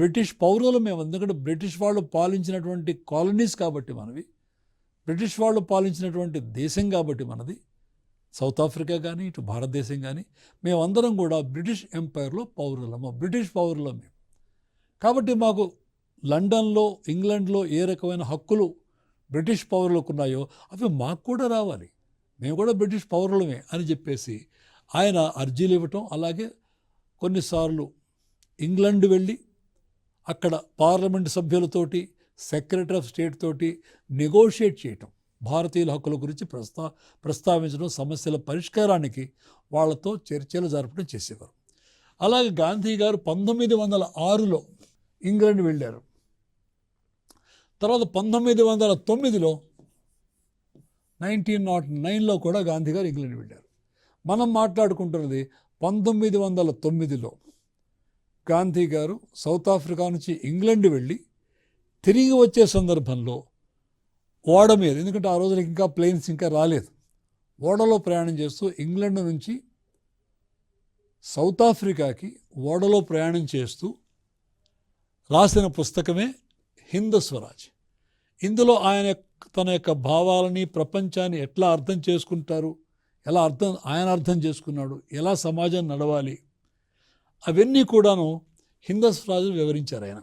British పౌరులు మేము ఎందుకంటే బ్రిటిష్ వాళ్ళు పాలించినటువంటి కాలనీస్ కాబట్టి మనవి. బ్రిటిష్ వాళ్ళు పాలించినటువంటి దేశం కాబట్టి మనది. సౌత్ ఆఫ్రికా కానీ ఇటు భారతదేశం కానీ మేమందరం కూడా బ్రిటిష్ ఎంపైర్లో పౌరులము బ్రిటిష్ పౌరులం మేము. కాబట్టి మాకు లండన్లో ఇంగ్లండ్లో ఏ రకమైన హక్కులు బ్రిటిష్ పౌరులకు ఉన్నాయో అవి మాకు కూడా రావాలి. మేము కూడా బ్రిటిష్ పౌరులమే అని చెప్పేసి ఆయన అర్జీలు ఇవ్వటం అలాగే కొన్నిసార్లు ఇంగ్లండ్ వెళ్ళి అక్కడ పార్లమెంట్ సభ్యులతోటి సెక్రటరీ ఆఫ్ స్టేట్ తోటి నెగోషియేట్ చేయటం భారతీయుల హక్కుల గురించి ప్రస్తా ప్రస్తావించడం సమస్యల పరిష్కారానికి వాళ్ళతో చర్చలు జరపడం చేసేవారు. అలాగే గాంధీ గారు పంతొమ్మిది వందల ఆరులో ఇంగ్లాండ్ వెళ్ళారు. తర్వాత పంతొమ్మిది వందల తొమ్మిదిలో నైన్టీన్ నాట్ నైన్లో కూడా గాంధీ గారు ఇంగ్లాండ్ వెళ్ళారు. మనం మాట్లాడుకుంటున్నది పంతొమ్మిది వందల తొమ్మిదిలో గాంధీ గారు సౌత్ ఆఫ్రికా నుంచి ఇంగ్లాండ్ వెళ్ళి తిరిగి వచ్చే సందర్భంలో ఓడ మీద ఎందుకంటే ఆ రోజులకి ఇంకా ప్లేన్స్ ఇంకా రాలేదు. ఓడలో ప్రయాణం చేస్తూ ఇంగ్లాండ్ నుంచి సౌత్ ఆఫ్రికాకి ఓడలో ప్రయాణం చేస్తూ రాసిన పుస్తకమే హింద స్వరాజ్. ఇందులో ఆయన యొక్క- తన యొక్క భావాలని ప్రపంచాన్ని ఎట్లా అర్థం చేసుకుంటారు ఎలా అర్థం ఆయన అర్థం చేసుకున్నాడు ఎలా సమాజం నడవాలి అవన్నీ కూడాను హిందస్ రాజులు వివరించారు ఆయన.